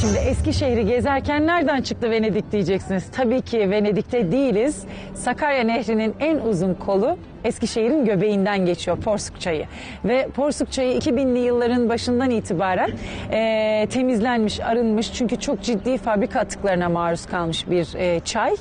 Şimdi Eskişehir'i gezerken nereden çıktı Venedik diyeceksiniz. Tabii ki Venedik'te değiliz. Sakarya Nehri'nin en uzun kolu Eskişehir'in göbeğinden geçiyor Porsuk Çayı. Ve Porsuk Çayı 2000'li yılların başından itibaren eee, temizlenmiş, arınmış. Çünkü çok ciddi fabrika atıklarına maruz kalmış bir eee, çay.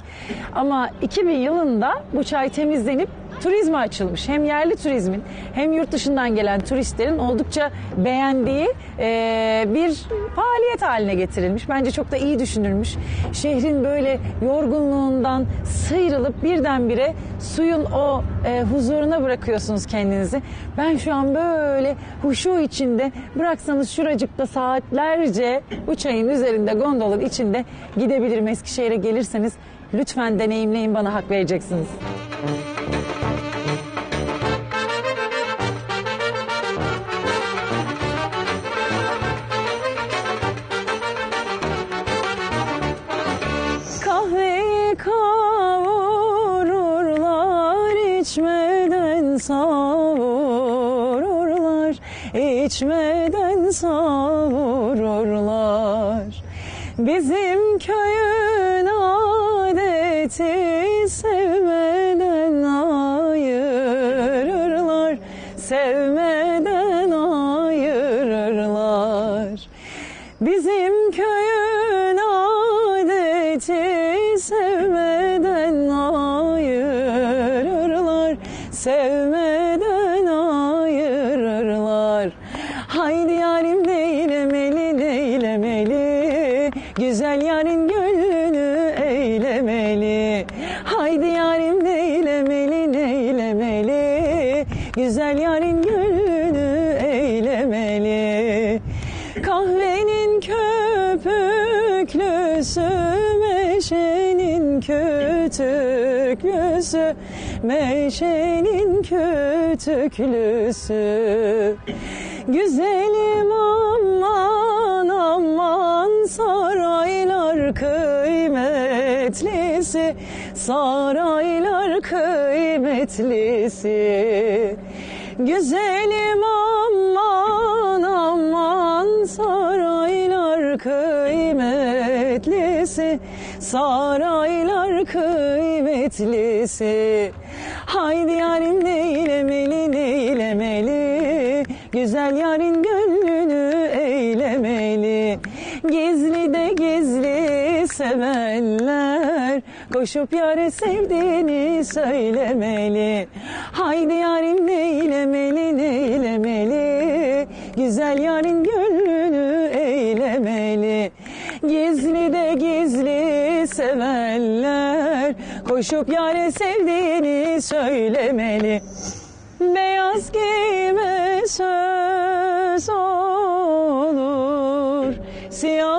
Ama 2000 yılında bu çay temizlenip turizme açılmış. Hem yerli turizmin hem yurt dışından gelen turistlerin oldukça beğendiği eee, bir faaliyet haline getirilmiş. Bence çok da iyi düşünülmüş. Şehrin böyle yorgunluğundan sıyrılıp birdenbire suyun o e, huzuruna bırakıyorsunuz kendinizi. Ben şu an böyle huşu içinde bıraksanız şuracıkta saatlerce bu çayın üzerinde gondolun içinde gidebilirim Eskişehir'e gelirseniz. Lütfen deneyimleyin bana hak vereceksiniz. Savururlar içmeden savururlar. Bizim köyün adeti sevmeden ayırırlar sevmeden ayırırlar. Bizim köyün adeti sevmeden ayırırlar Sevmeden Güzel yarın gönlünü eylemeli. Haydi yarim neylemeli neylemeli. Güzel yarın gönlünü eylemeli. Kahvenin köpüklüsü Meşenin kütüklüsü Meşenin kütüklüsü Güzelim aman aman Saraylar kıymetlisi Saraylar kıymetlisi. Güzelim aman aman saraylar kıymetlisi saraylar kıymetlisi. Haydi yarim neylemeli neylemeli güzel yarın gönlünü eylemeli. Gizli de gizli sevenler. Koşup yare sevdiğini söylemeli. Haydi yarim neylemeli neylemeli. Güzel yarın gönlünü eylemeli. Gizli de gizli sevenler. Koşup yare sevdiğini söylemeli. Beyaz giyme söz olur. Siyah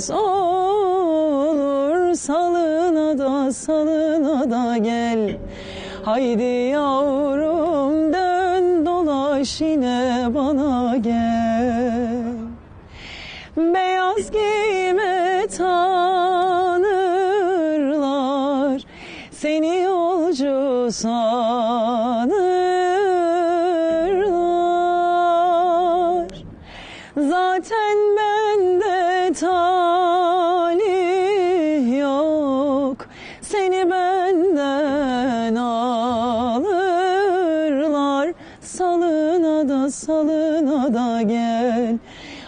tez olur Salına da salına da gel. Haydi yavrum dön dolaş yine bana gel. Beyaz giyme tanırlar Seni yolcu sanırlar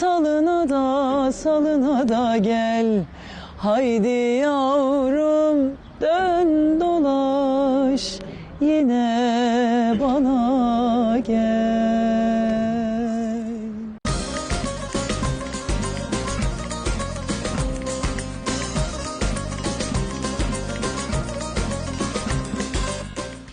Salına da salına da gel. Haydi yavrum dön dolaş yine bana gel.